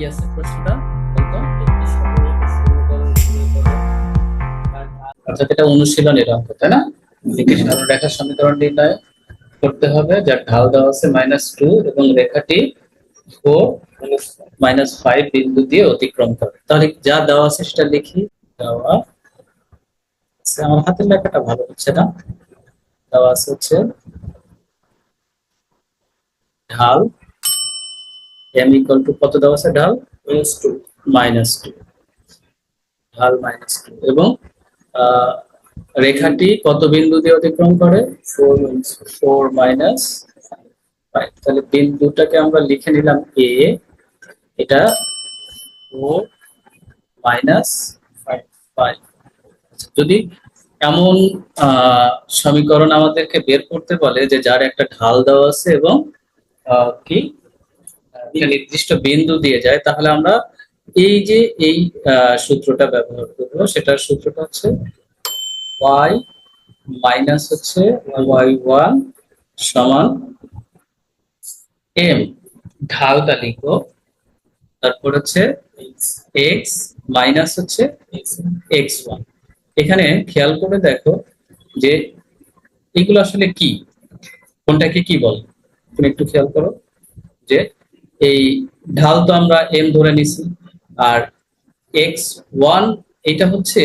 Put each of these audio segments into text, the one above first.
কি আছে প্রশ্নটা বলতো অর্থাৎ এটা অনুশীলনের অঙ্ক তাই না? দিকে রেখার সমীকরণ নির্ণয় করতে হবে, যার ঢাল দেওয়া আছে মাইনাস টু এবং রেখাটি ফোর মাইনাস ফাইভ বিন্দু দিয়ে অতিক্রম করে। তাহলে যা দেওয়া আছে সেটা লিখি। দেওয়া আমার হাতের লেখাটা ভালো হচ্ছে না। দেওয়া আছে হচ্ছে ঢাল এম ইকুয়াল টু কত দেওয়া আছে? ঢাল মাইনাস টু মাইনাস টু ঢাল মাইনাস টু এবং রেখাটি কত বিন্দু দিয়ে অতিক্রম করে? ফোর ফোর মাইনাস তাহলে বিন্দুটাকে আমরা লিখে নিলাম এ এটা ফোর মাইনাস ফাইভ যদি এমন সমীকরণ আমাদেরকে বের করতে বলে যে যার একটা ঢাল দেওয়া আছে এবং কি? একটা নির্দিষ্ট বিন্দু দিয়ে যায়, তাহলে আমরা এই যে এই সূত্রটা ব্যবহার করব, সেটার সূত্রটা হচ্ছে y মাইনাস হচ্ছে y ওয়ান সমান m ঢালটা লিখব, তারপর হচ্ছে x মাইনাস হচ্ছে x ওয়ান এখানে খেয়াল করে দেখো যে এগুলো আসলে কি? কোনটাকে কি বলে? তুমি একটু খেয়াল করো যে এই ঢাল তো আমরা এম ধরে নিছি। আর এক্স ওয়ান এটা হচ্ছে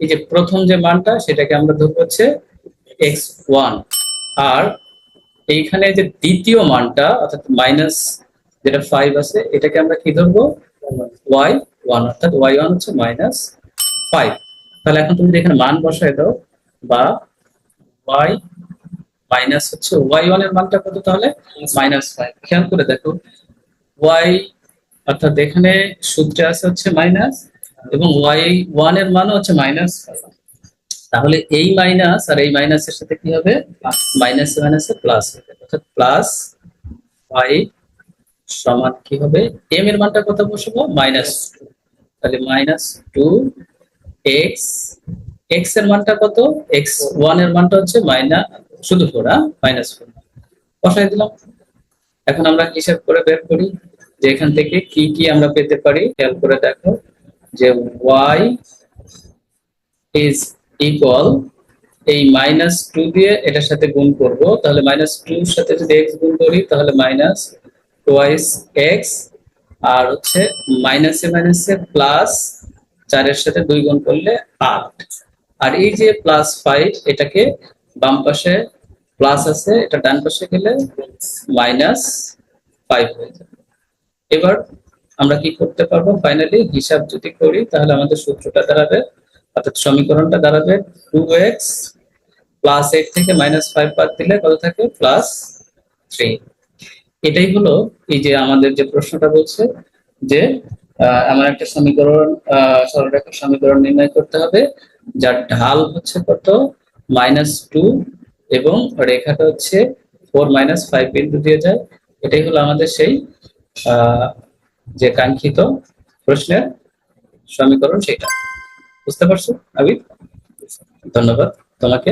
এই যে প্রথম যে মানটা সেটাকে আমরা ধরবো হচ্ছে এক্স ওয়ান আর এইখানে যে দ্বিতীয় মানটা অর্থাৎ মাইনাস যেটা ফাইভ আছে এটাকে আমরা কি ধরবো? ওয়াই ওয়ান অর্থাৎ ওয়াই ওয়ান হচ্ছে মাইনাস ফাইভ তাহলে এখন তুমি এখানে মান বসায় দাও বা ওয়াই মাইনাস হচ্ছে ওয়াই ওয়ানের মানটা কত তাহলে? মাইনাস ফাইভ খেয়াল করে দেখো ওয়াই, অর্থাৎ এখানে সূত্রে আছে হচ্ছে মাইনাস এবং ওয়াই ওয়ানের মানও হচ্ছে মাইনাস তাহলে এই মাইনাস আর এই মাইনাসের সাথে কি হবে? মাইনাস মাইনাসে প্লাস হবে। অর্থাৎ প্লাস ফাইভ সমান কি হবে? এম এর মানটা কত বসবো? মাইনাস টু তাহলে মাইনাস টু এক্স এক্সের মানটা কত? এক্স ওয়ানের মানটা হচ্ছে মাইনাস শুধু ফোর মাইনাস ফোর বসাই দিলাম। এখন আমরা হিসাব করে বের করি। যে এখান থেকে কি কি আমরা পেতে পারি? খেয়াল করে দেখো যে ওয়াই ইজ ইকুয়াল এই মাইনাস টু দিয়ে এটার সাথে গুণ করব। তাহলে মাইনাস টুর সাথে যদি এক্স গুণ করি, তাহলে মাইনাস টোয়াইস এক্স আর হচ্ছে মাইনাসে মাইনাসে প্লাস চারের সাথে দুই গুণ করলে আট। আর এই যে প্লাস ফাইভ এটাকে বাম পাশে প্লাস আছে, এটা ডান পাশে গেলে মাইনাস ফাইভ হয়ে যাবে এবার আমরা কি করতে পারব? ফাইনালি হিসাব যদি করি, তাহলে আমাদের সূত্রটা দাঁড়াবে, অর্থাৎ সমীকরণটা দাঁড়াবে টু এক্স প্লাস এইট থেকে মাইনাস ফাইভ বাদ দিলে কত থাকে? প্লাস থ্রি এটাই হলো এই যে আমাদের যে প্রশ্নটা বলছে যে আমার একটা সমীকরণ সরলরেখার সমীকরণ নির্ণয় করতে হবে, যার ঢাল হচ্ছে কত? মাইনাস টু এবং রেখাটা হচ্ছে ফোর মাইনাস ফাইভ বিন্দু দিয়ে যায়। এটাই হলো আমাদের সেই যে কাঙ্ক্ষিত প্রশ্নের সমীকরণ সেটা। বুঝতে পারছ আবি ধন্যবাদ তোমাকে।